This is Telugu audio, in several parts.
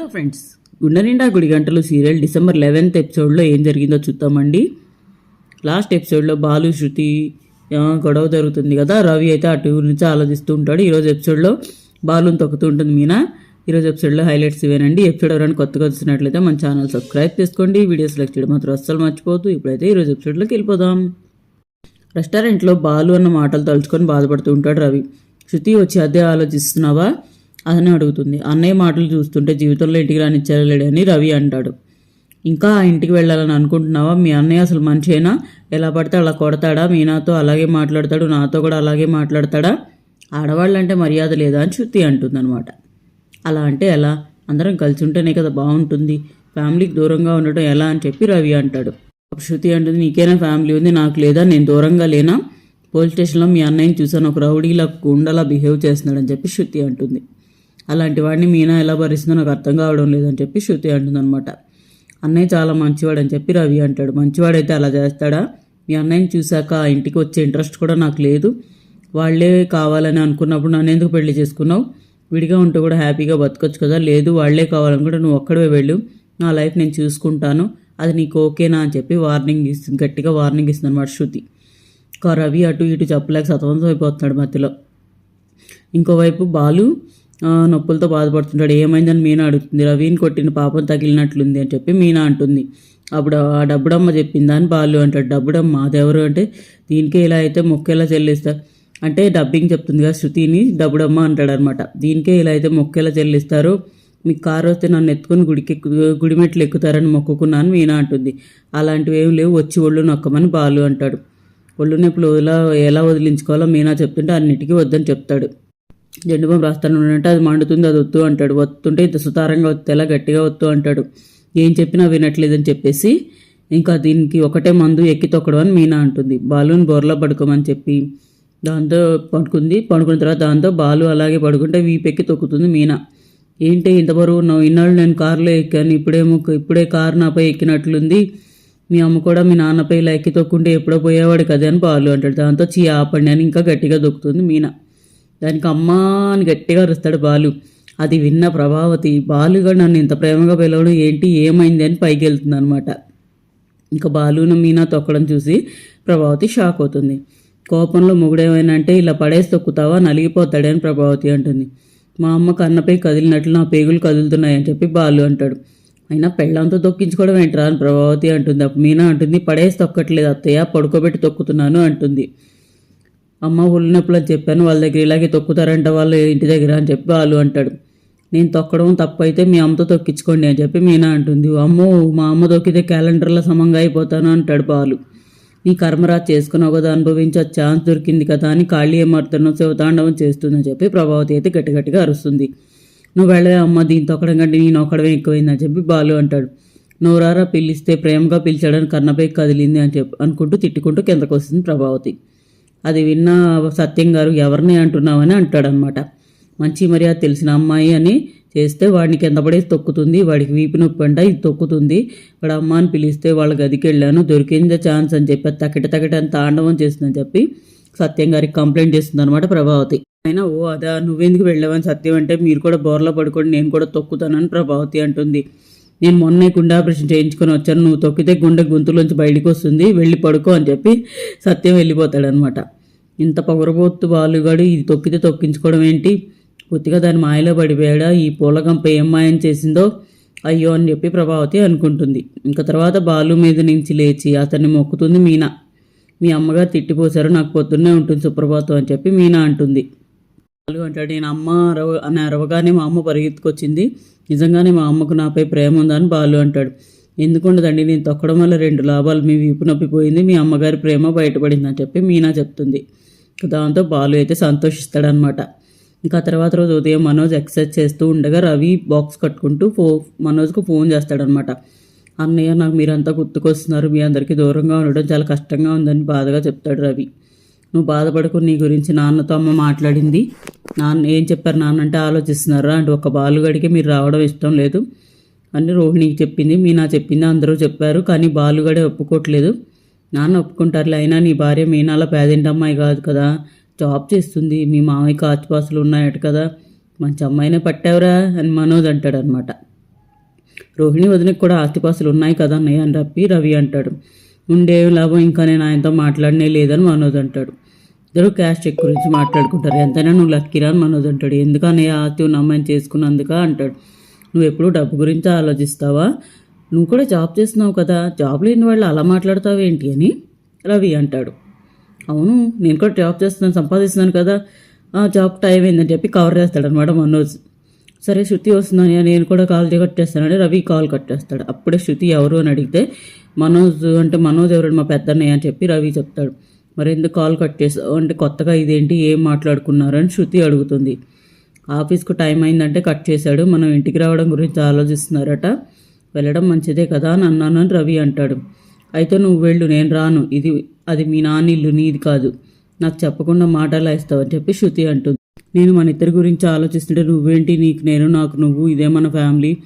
హలో ఫ్రెండ్స్ గుండె నిండా గుడి గంటలు సీరియల్ డిసెంబర్ లెవెన్త్ ఎపిసోడ్లో ఏం జరిగిందో చూద్దామండి. లాస్ట్ ఎపిసోడ్లో బాలు శృతి గొడవ జరుగుతుంది కదా రవి అయితే అటు గురించి ఆలోచిస్తూ ఉంటాడు. ఈరోజు ఎపిసోడ్లో బాలుని తొక్కుతూ ఉంటుంది మీనా. ఈరోజు ఎపిసోడ్లో హైలైట్స్ ఇవేనండి. ఎపిసోడ్ ఎవరైనా కొత్తగా వచ్చినట్లయితే మన ఛానల్ సబ్స్క్రైబ్ చేసుకోండి. వీడియోస్ లైక్ చేయడం మాత్రం అస్సలు మర్చిపోవద్దు. ఇప్పుడైతే ఈరోజు ఎపిసోడ్లోకి వెళ్ళిపోదాం. రెస్టారెంట్లో బాలు అన్న మాటలు తలుచుకొని బాధపడుతూ ఉంటాడు రవి. శృతి వచ్చి అదే ఆలోచిస్తున్నావా? అని అడుగుతుంది అన్నయ్య మాటలు చూస్తుంటే జీవితంలో ఇంటికి రానిచ్చేయలేడని రవి అంటాడు. ఇంకా ఆ ఇంటికి వెళ్ళాలని అనుకుంటున్నావా? మీ అన్నయ్య అసలు మంచిగా ఎలా పడితే అలా కొడతాడా? మీనాతో అలాగే మాట్లాడతాడు నాతో కూడా అలాగే మాట్లాడతాడా? ఆడవాళ్ళంటే మర్యాద లేదా? అని శృతి అంటుందన్నమాట. అలా అంటే ఎలా? అందరం కలిసి ఉంటేనే కదా బాగుంటుంది. ఫ్యామిలీకి దూరంగా ఉండటం ఎలా? అని చెప్పి రవి అంటాడు. శృతి అంటుంది నీకేనా ఫ్యామిలీ ఉంది? నాకు లేదా? నేను దూరంగా లేనా? పోలీస్ స్టేషన్లో మీ అన్నయ్యని చూసాను ఒక రౌడీలా గుండలా బిహేవ్ చేస్తున్నాడని చెప్పి శృతి అంటుంది. అలాంటి వాడిని మీనా ఎలా భరిస్తుందో నాకు అర్థం కావడం లేదని చెప్పి శృతి అంటుందన్నమాట. అన్నయ్య చాలా మంచివాడు అని చెప్పి రవి అంటాడు. మంచివాడైతే అలా చేస్తాడా? మీ అన్నయ్యని చూశాక ఆ ఇంటికి వచ్చే ఇంట్రెస్ట్ కూడా నాకు లేదు. వాళ్ళే కావాలని అనుకున్నప్పుడు నన్ను ఎందుకు పెళ్ళి చేసుకున్నావు? విడిగా ఉంటూ కూడా హ్యాపీగా బతకొచ్చు కదా. లేదు వాళ్ళే కావాలనుకుంటే నువ్వు ఒక్కడే వెళ్ళు. నా లైఫ్ నేను చూసుకుంటాను. అది నీకు ఓకేనా? అని చెప్పి వార్నింగ్ ఇస్తుంది గట్టిగా వార్నింగ్ ఇస్తుంది అనమాట శృతి. ఇంకా రవి అటు ఇటు చెప్పలేక సతవంతం అయిపోతున్నాడు మధ్యలో. ఇంకోవైపు బాలు నొప్పులతో బాధపడుతుంటాడు. ఏమైందని మీనా అడుగుతుంది. రవీని కొట్టిన పాపం తగిలినట్లుంది అని చెప్పి మీనా అంటుంది. అప్పుడు ఆ డబ్బుడమ్మ చెప్పిందా. అని బాలు అంటాడు. డబ్బుడమ్మ అదెవరు అంటే దీనికే ఇలా అయితే మొక్కేలా చెల్లిస్తారు అంటే డబ్బింగ్ చెప్తుంది కదా శృతిని డబ్బుడమ్మ అంటాడు అనమాట దీనికే ఇలా అయితే మొక్కేలా చెల్లిస్తారు. మీకు కారు వస్తే నన్ను ఎత్తుకొని గుడికి ఎక్కు- గుడి మెట్లు ఎక్కుతారని మొక్కుకున్నాను మీనా అంటుంది. అలాంటివి ఏం లేవు. వచ్చి ఒళ్ళు నొక్కమని బాలు అంటాడు. ఒళ్ళు నొప్పులు ఎలా ఎలా వదిలించుకోవాలో మీనా చెప్తుంటే అన్నిటికీ వద్దని చెప్తాడు. జెండుబాం రాస్తాను అంటే అది మండుతుంది అది వద్దు అంటాడు. వత్తుంటే ఇంత సుతారంగా వస్తే ఎలా గట్టిగా వద్దు అంటాడు. ఏం చెప్పినా వినట్లేదని చెప్పేసి ఇంకా దీనికి ఒకటే మందు ఎక్కి తొక్కడం అని మీనా అంటుంది. బాలుని బోర్లో పడుకోమని చెప్పి దాంతో పడుకుంది. పడుకున్న తర్వాత దాంతో బాలు అలాగే పడుకుంటే వీపెక్కి తొక్కుతుంది మీనా. ఏంటి ఇంత బరువు ఉన్నావు? ఇన్నాళ్ళు నేను కారులో ఎక్కాను ఇప్పుడేమో ఇప్పుడే కారు నాపై ఎక్కినట్లుంది. మీ అమ్మ కూడా మీ నాన్నపై ఇలా ఎక్కి తొక్కుంటే ఎప్పుడో పోయేవాడు కదా అని బాలు అంటాడు. దాంతో చీ ఆపండి అని ఇంకా గట్టిగా దొక్కుతుంది మీనా. దానికి అమ్మా అని గట్టిగా అరుస్తాడు బాలు. అది విన్న ప్రభావతి బాలుగా నన్ను ఇంత ప్రేమగా పిలవడం ఏంటి? ఏమైంది? అని పైకి వెళ్తుంది అనమాట ఇంకా బాలును మీనా తొక్కడం చూసి ప్రభావతి షాక్ అవుతుంది. కోపంలో మొగుడేమైనా అంటే ఇలా పడేసి తొక్కుతావా? నలిగిపోతాడని ప్రభావతి అంటుంది. మా అమ్మ కన్నపై కదిలినట్లు నా పేగులు కదులుతున్నాయని చెప్పి బాలు అంటాడు. అయినా పెళ్ళంతో తొక్కించుకోవడం ఏంట్రా? అని ప్రభావతి అంటుంది. అప్పుడు మీనా అంటుంది పడేసి తొక్కట్లేదు అత్తయ్య పడుకోబెట్టి తొక్కుతున్నాను అంటుంది. అమ్మ ఒళ్ళు అని చెప్పాను వాళ్ళ దగ్గర ఇలాగే తొక్కుతారంట వాళ్ళు ఇంటి దగ్గర అని చెప్పి వాళ్ళు అంటాడు. నేను తొక్కడం తప్పు అయితే మీ అమ్మతో తొక్కించుకోండి అని చెప్పి మీనా అంటుంది. అమ్మో మా అమ్మ తొక్కితే క్యాలెండర్లో సమంగా అయిపోతాను అంటాడు బాలు. నీ కర్మరాజ్ చేసుకున్నావు కదా అనుభవించే ఛాన్స్ దొరికింది కదా అని ఖాళీ ఏమర్థనం శివతాండవం చేస్తుందని చెప్పి ప్రభావతి అయితే గట్టిగట్టిగా అరుస్తుంది. నువ్వు వెళ్ళే అమ్మ దీని తొక్కడం కంటే నేను ఒక్కడమే ఎక్కువైందని చెప్పి బాలు అంటాడు. నోరారా పిలిస్తే ప్రేమగా పిలిచాడని కన్నపై కదిలింది అని చెప్పి అనుకుంటూ తిట్టుకుంటూ కిందకు వస్తుంది ప్రభావతి. అది విన్న సత్యం గారు ఎవరిని అంటున్నావని అంటాడనమాట. మంచి మర్యాద తెలిసిన అమ్మాయి అని చేస్తే వాడిని కింద పడేసి తొక్కుతుంది వాడికి వీపు నొప్పి అంట ఇది తొక్కుతుంది. వాడు అమ్మ అని పిలిస్తే వాళ్ళ గదికి వెళ్ళాను దొరికిందే ఛాన్స్ అని చెప్పి తకిట తకిట అని తాండవం చేస్తుందని చెప్పి సత్యం గారికి కంప్లైంట్ చేస్తుంది అనమాట ప్రభావతి. అయినా ఓ అదా నువ్వెందుకు వెళ్ళావని సత్యం అంటే మీరు కూడా బోర్లో పడుకోండి నేను కూడా తొక్కుతానని ప్రభావతి అంటుంది. నేను మొన్నే గుండె ఆపరేషన్ చేయించుకొని వచ్చాను. నువ్వు తొక్కితే గుండె గొంతులోంచి బయటకు వస్తుంది. వెళ్ళి పడుకో అని చెప్పి సత్యం వెళ్ళిపోతాడనమాట. ఇంత పొగరబోత్తు బాలుగాడు ఇది తొక్కితే తొక్కించుకోవడం ఏంటి? పూర్తిగా దాని మాయలో పడిపోయాడా? ఈ పూలగంప ఏం మాయం చేసిందో? అయ్యో అని చెప్పి ప్రభావతి అనుకుంటుంది. ఇంకా తర్వాత బాలు మీద నుంచి లేచి అతన్ని మొక్కుతుంది మీనా. మీ అమ్మగారు తిట్టిపోశారు. నాకు పొద్దున్నే ఉంటుంది సుప్రభాతం అని చెప్పి మీనా అంటుంది. అంటాడు. నేను అమ్మ అరవ అని అరవగానే మా అమ్మ పరిగెత్తుకొచ్చింది. నిజంగానే మా అమ్మకు నాపై ప్రేమ ఉందని బాలు అంటాడు. ఎందుకుండదండి నేను తొక్కడం వల్ల రెండు లాభాలు మీ వీపు నొప్పిపోయింది మీ అమ్మగారి ప్రేమ బయటపడింది అని చెప్పి మీనా చెప్తుంది. దాంతో బాలు అయితే సంతోషిస్తాడనమాట ఇంకా తర్వాత రోజు ఉదయం మనోజ్ ఎక్సర్సైజ్ చేస్తూ ఉండగా రవి బాక్స్ కట్టుకుంటూ ఫో మనోజ్కు ఫోన్ చేస్తాడనమాట అన్నయ్య నాకు మీరంతా గుర్తుకొస్తున్నారు. మీ అందరికీ దూరంగా ఉండడం చాలా కష్టంగా ఉందని బాధగా చెప్తాడు రవి. నువ్వు బాధపడకు నీ గురించి నాన్నతో అమ్మ మాట్లాడింది. నాన్న ఏం చెప్పారు నాన్న అంటే ఆలోచిస్తున్నారా అంటే ఒక బాలుగడికి మీరు రావడం ఇష్టం లేదు. అని రోహిణికి చెప్పింది మీనా చెప్పింది అందరూ చెప్పారు కానీ బాలుగడే ఒప్పుకోవట్లేదు. నాన్న ఒప్పుకుంటారులే అయినా నీ భార్య మీనాల పేదింటి అమ్మాయి కాదు కదా. జాబ్ చేస్తుంది మీ మామయ్యకి ఆచుపాసులు ఉన్నాయట కదా. మంచి అమ్మాయినే పట్టావురా అని మనోజ్ అంటాడు అనమాట రోహిణి వదినకి కూడా ఆస్తిపాసులు ఉన్నాయి కదా అన్నయ్య అని రప్పి రవి అంటాడు. ఉండే లాభం ఇంకా నేను ఆయనతో మాట్లాడనే లేదని మనోజ్ అంటాడు. ఇద్దరు క్యాష్ చెక్ గురించి మాట్లాడుకుంటారు. ఎంతైనా నువ్వు లక్కీరా అని మనోజ్ అంటాడు. ఎందుకని ఆస్తి ఉన్న అమ్మాయిని చేసుకున్నందుక అంటాడు. నువ్వు ఎప్పుడు డబ్బు గురించి ఆలోచిస్తావా? నువ్వు కూడా జాబ్ చేస్తున్నావు కదా. జాబ్ లేని వాళ్ళు అలా మాట్లాడతావు ఏంటి అని రవి అంటాడు. అవును నేను కూడా జాబ్ చేస్తున్నాను సంపాదిస్తున్నాను కదా. ఆ జాబ్ టైం అయిందని చెప్పి కవర్ చేస్తాడనమాట మనోజ్. సరే శృతి వస్తుందని నేను కూడా కాల్ కట్ చేస్తానని రవి కాల్ కట్ చేస్తాడు అప్పుడే శృతి ఎవరు అని అడిగితే మనోజ్ అంటే మనోజ్ ఎవరు మా పెద్దన్నయ్య అని చెప్పి రవి చెప్తాడు. మరి ఎందుకు కాల్ కట్ చేస్తావు అంటే కొత్తగా ఇదేంటి? ఏం మాట్లాడుకున్నారు? అని శృతి అడుగుతుంది. ఆఫీస్కు టైం అయిందంటే కట్ చేశాడు. మనం ఇంటికి రావడం గురించి ఆలోచిస్తున్నారట. వెళ్ళడం మంచిదే కదా అని అన్నాను అని రవి అంటాడు. అయితే నువ్వు వెళ్ళు నేను రాను. ఇది అది మీ నాన్న ఇల్లు నీది కాదు. నాకు చెప్పకుండా మాటలా ఇస్తావని ఇస్తావు అని చెప్పి శృతి అంటుంది. నేను మన ఇద్దరి గురించి ఆలోచిస్తుంటే నువ్వేంటి నీకు నేను నాకు నువ్వు ఇదే మన ఫ్యామిలీ.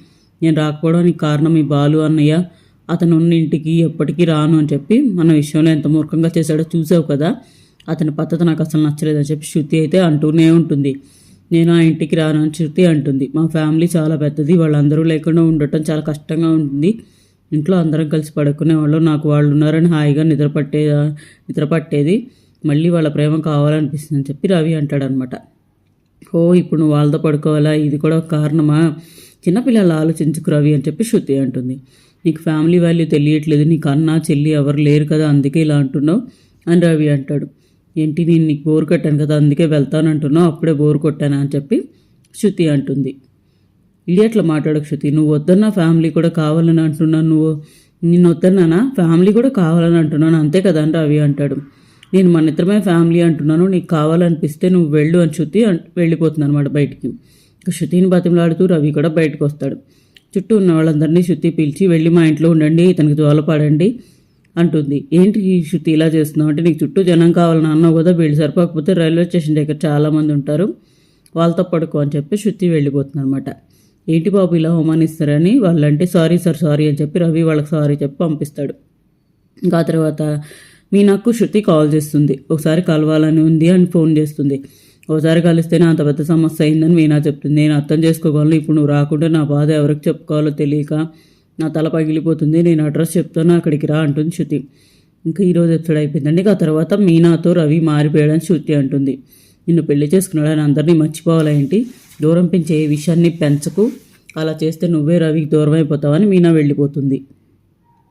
నేను రాకపోవడానికి కారణం ఈ బాలు అన్నయ్య. అతను ఉన్న ఇంటికి ఎప్పటికీ రాను అని చెప్పి మన విషయంలో ఎంత మూర్ఖంగా చేశాడో చూసావు కదా. అతని పద్ధతి నాకు అసలు నచ్చలేదని చెప్పి శృతి అయితే అంటూనే ఉంటుంది. నేను ఆ ఇంటికి రాను అని శృతి అంటుంది. మా ఫ్యామిలీ చాలా పెద్దది వాళ్ళందరూ లేకుండా ఉండటం చాలా కష్టంగా ఉంటుంది. ఇంట్లో అందరం కలిసి పడుకునే వాళ్ళు. నాకు వాళ్ళు ఉన్నారని హాయిగా నిద్రపట్టే నిద్రపట్టేది మళ్ళీ వాళ్ళ ప్రేమ కావాలనిపిస్తుంది అని చెప్పి రవి అంటాడనమాట. ఓ ఇప్పుడు నువ్వు వాళ్ళతో పడుకోవాలా? ఇది కూడా ఒక కారణమా? చిన్నపిల్లలు ఆలోచించుకురావి అని చెప్పి శృతి అంటుంది. నీకు ఫ్యామిలీ వాల్యూ తెలియట్లేదు నీకు అన్న చెల్లి ఎవరు లేరు కదా అందుకే ఇలా అంటున్నావు అని రవి అంటాడు. ఏంటి నేను నీకు బోర్ కొట్టాను కదా అందుకే వెళ్తాను అంటున్నావు అప్పుడే బోర్ కొట్టాను అని చెప్పి శృతి అంటుంది. ఇడియట్లా మాట్లాడకు శృతి నువ్వు వద్దన్నా ఫ్యామిలీ కూడా కావాలని అంటున్నాను నువ్వు. నిన్ను వద్దన్నానా? ఫ్యామిలీ కూడా కావాలని అంటున్నాను అంతే కదా అని రవి అంటాడు. నేను మన ఇద్దరమే ఫ్యామిలీ అంటున్నాను నీకు కావాలనిపిస్తే నువ్వు వెళ్ళు అని శృతి అంటు వెళ్ళిపోతుంది అనమాట బయటికి. శృతిని బతిమలాడుతూ రవి కూడా బయటకు వస్తాడు చుట్టూ ఉన్న వాళ్ళందరినీ శృతి పిలిచి వెళ్ళి మా ఇంట్లో ఉండండి ఇతనికి జోలపాడండి అంటుంది. ఏంటి ఈ శృతి ఇలా చేస్తున్నావు? అంటే నీకు చుట్టూ జనం కావాలని అన్నావు కదా వీళ్ళు సరిపోకపోతే రైల్వే స్టేషన్ దగ్గర చాలామంది ఉంటారు. వాళ్ళతో పడుకో అని చెప్పి శృతి వెళ్ళిపోతుంది అనమాట ఏంటి బాబు ఇలా అవమానిస్తారని? వాళ్ళంటే సారీ సార్ సారీ అని చెప్పి రవి వాళ్ళకి సారీ చెప్పి పంపిస్తాడు. ఇంకా ఆ తర్వాత మీనాకు శృతి కాల్ చేస్తుంది. ఒకసారి కలవాలని ఉంది అని ఫోన్ చేస్తుంది. ఒకసారి కలిస్తేనే అంత పెద్ద సమస్య అయిందని మీనా చెప్తుంది. నేను అర్థం చేసుకోగలను. ఇప్పుడు నువ్వు రాకుండా నా బాధ ఎవరికి చెప్పుకోవాలో తెలియక నా తల పగిలిపోతుంది. నేను అడ్రస్ చెప్తాను. అక్కడికి రా అంటుంది శృతి. ఇంకా ఈరోజు ఎపిసోడ్ అయిపోయిందండి. ఆ తర్వాత మీనాతో రవి మారిపోయాడని శృతి అంటుంది. నిన్ను పెళ్ళి చేసుకున్నాడని అందరినీ మర్చిపోవాలేంటి దూరం పెంచే ఏ విషయాన్ని పెంచకు. అలా చేస్తే నువ్వే రవికి దూరం అయిపోతావని మీనా వెళ్ళిపోతుంది.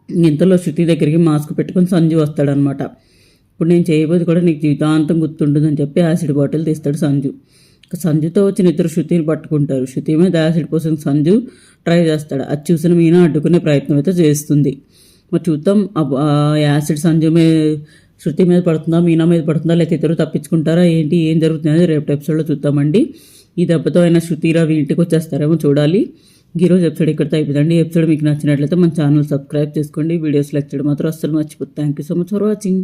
ఇంతలో శృతి దగ్గరికి మాస్క్ పెట్టుకొని సంజు వస్తాడనమాట ఇప్పుడు నేను చేయబోది కూడా నీకు జీవితాంతం గుర్తుంటుందని చెప్పి యాసిడ్ బాటిల్ తీస్తాడు సంజు. సంజుతో వచ్చిన ఇద్దరు శృతిని పట్టుకుంటారు. శృతి మీద యాసిడ్ కోసం సంజు ట్రై చేస్తాడు. అది చూసిన మీనా అడ్డుకునే ప్రయత్నం అయితే చేస్తుంది. మరి చూద్దాం. యాసిడ్ సంజు మీద శృతి మీద పడుతుందా మీనా మీద పడుతుందా లేకపోతే ఇద్దరు తప్పించుకుంటారా ఏంటి ఏం జరుగుతుంది అనేది రేపు ఎపిసోడ్లో చూద్దామండి. ఈ దెబ్బతో అయినా శృతి రవి ఇంటికి వచ్చేస్తారేమో చూడాలి. ఈరోజు ఎపిసోడ్ ఇక్కడితో అయిపోయిందండి ఎపిసోడ్ మీకు నచ్చినట్లయితే మన ఛానల్ సబ్స్క్రైబ్ చేసుకోండి. వీడియోస్ లెక్చర్ మాత్రం అస్సలు మర్చిపోతుంది thank you so much for watching